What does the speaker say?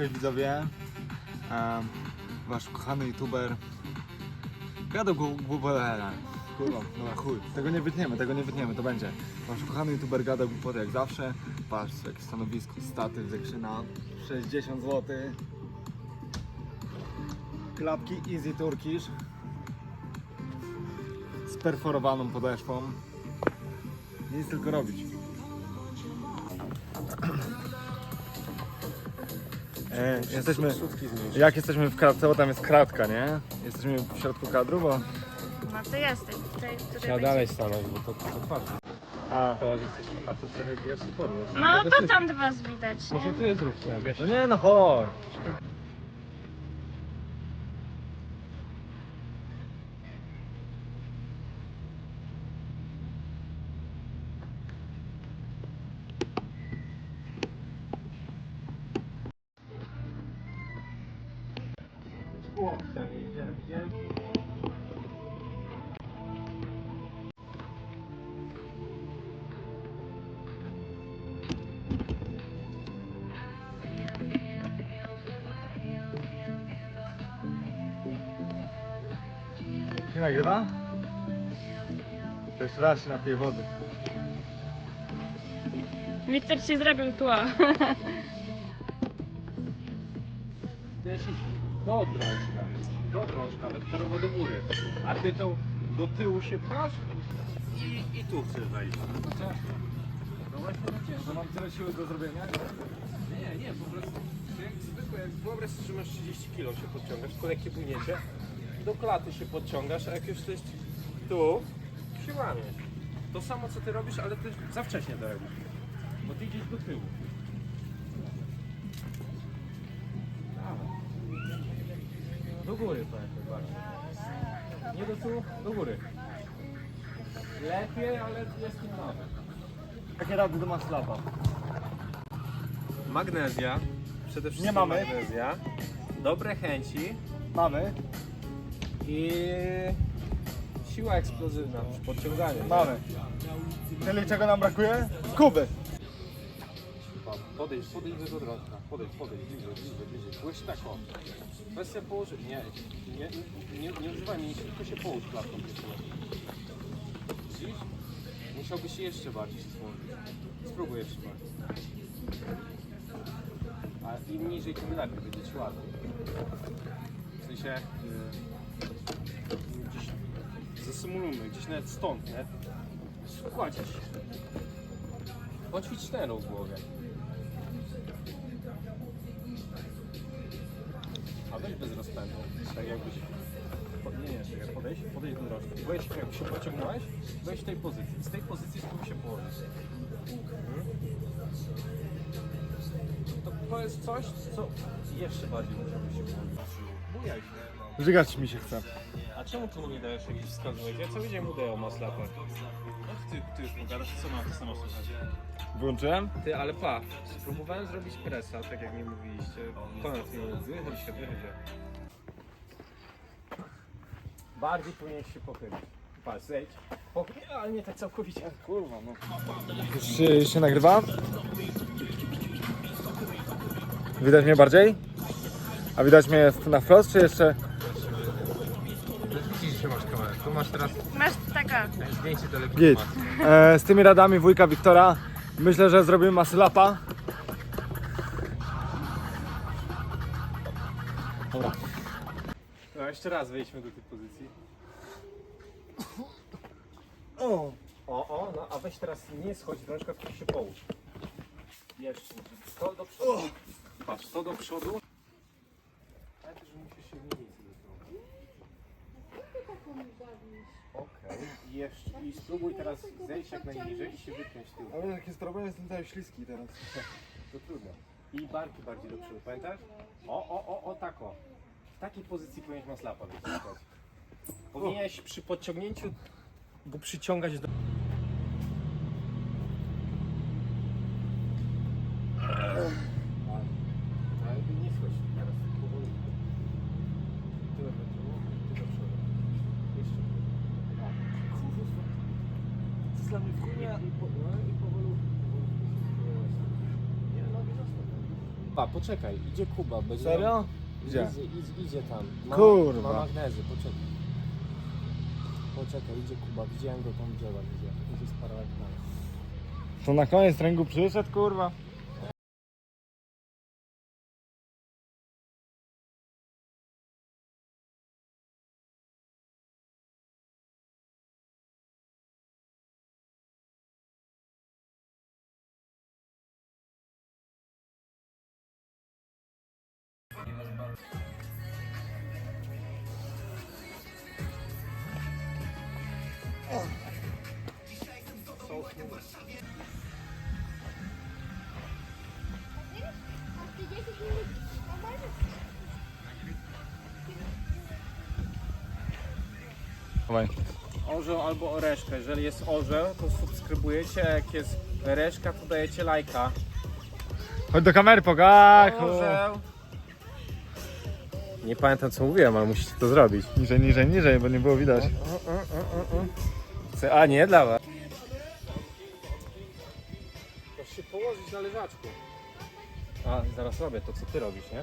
Cześć widzowie. Em, wasz kochany youtuber. Gadał głupotę. Kurwa, no chuj. Tego nie wytniemy, tego nie wytniemy, to będzie. Wasz kochany youtuber gadał głupotę jak zawsze. Patrz, jakie stanowisko, statyw, zekrzyna. 60 zł. Klapki Easy Turkish. Z perforowaną podeszwą. Nic tylko robić. E, jesteśmy, jak jesteśmy w kratce, bo tam jest kratka, nie? Jesteśmy w środku kadru, bo... No to jesteś. Tutaj, tutaj Trzeba będzie- dalej stanąć, bo to, to twardo. A, a to trochę podniósł. No to tam was widać. Może Nie? ty zrób sobie, no nie no, chodź. Nie nagrywa? To jeszcze raz się napiję wody. Wiktor ci zrobił tło. Do drążka. Do drążka, to do góry. A ty to do tyłu się pchasz i, i tu chcesz wejść. No właśnie, że mam tyle siły do zrobienia. Nie, nie, po prostu jak zwykle, jak wyobraź sobie, że masz 30 kg się podciągasz, w lekkie buniecie, do klaty się podciągasz, a jak już jesteś tu, się łamiesz. To samo co ty robisz, ale ty za wcześnie to robisz. Bo ty idziesz do tyłu. Góry pamiętaj bardziej. Nie do tyłu, do góry. Lepiej, ale jest tym nawet. Jakie rady do maslapa? Magnezja. Przede wszystkim Nie mamy. magnezja. Dobre chęci Mamy? i siła eksplozywna przy podciąganiu. Mamy. Tyle czego nam brakuje? Kuby. Podejdź, podejdź do drążka. Podejdź, podejdź, bliżej, bliżej, bliżej. Byłeś tak o. Kwestia położenia. Nie, nie, nie, nie używaj mięśni, tylko się połóż klatką. Widzisz? Musiałbyś się jeszcze bardziej stworzyć. Spróbuj jeszcze bardziej. A im niżej, tym lepiej, będzie ci łatwiej. W sensie... Yy, gdzieś zasymulujmy, gdzieś nawet stąd, nie? Kładziesz się. Bądź ćwicznerą w głowie. A weź bez rozpędu. Tak jakbyś... Po- Nie, nie, czekaj, podejdź, podejdź do drożki. Weź, jak się pociągnąłeś, weź w tej pozycji. Z tej pozycji spróbuj się położyć. Mhm. To, to jest coś, co jeszcze bardziej musiałbyś się położyć. Bujaj się. Żygać mi się chce. A czemu tu mu nie dajesz jakichś wskazówek? Ja cały dzień mu daję o maslapach. No ty, ty już pogadasz, co mam to samo słychać? Wyłączyłem? Ty, ale pa, spróbowałem zrobić presa, tak jak mi mówiliście. Nie wychyl się, wychyl się. Bardziej powinieneś się pochylić. Patrz, zejdź. Pochyl, ale nie tak całkowicie. Kurwa, no. Już się, się nagrywa? Widać mnie bardziej? A widać mnie jest na wprost, czy jeszcze? Masz teraz Masz taka. zdjęcie do Git. E, z tymi radami wujka Wiktora myślę, że zrobimy masylapa. Dobra. No jeszcze raz wejdźmy do tej pozycji. O. O, o, no a weź teraz nie schodź drążka, tylko się połóż. Jeszcze. To do przodu. Patrz, to do przodu. Pamiętaj, że musisz się mniej więcej do tyłu. Okej, i jeszcze. I spróbuj teraz zejść jak najniżej i się wypiąć tył. Ale jak jest problem, jestem tutaj śliski teraz. To trudno. I barki bardziej do przodu, pamiętasz? O, o, o, o, tak o. W takiej pozycji powinieneś maslapa wyciskać. Powinieneś przy podciągnięciu go przyciągać do... Ale nie schodź teraz powoli. Tyle do tyłu, ty do przodu. Jeszcze. O, kurwa. To jest dla mnie wkurwia. I, po, no, i powolutku. powolutku. Nie, nogi zostaw. Pa, poczekaj, idzie Kuba, będzie... Serio? Gdzie? Idzie, idzie, idzie tam. Ma, Kurwa. Ma magnezy, poczekaj. Poczekaj, idzie Kuba, widziałem go tam dzieła, idzie. Idzie z paralaktami. To na koniec treningu przyszedł, kurwa. Dawaj. Orzeł albo oreszka. Jeżeli jest orzeł, to subskrybujecie, a jak jest reszka, to dajecie lajka. Chodź do kamery, pogachu. Orzeł! Nie pamiętam co mówiłem, ale musicie to zrobić. Niżej, niżej, niżej, bo nie było widać. A nie, dla was. To się położyć na leżaczku. A, zaraz robię to, co ty robisz, nie?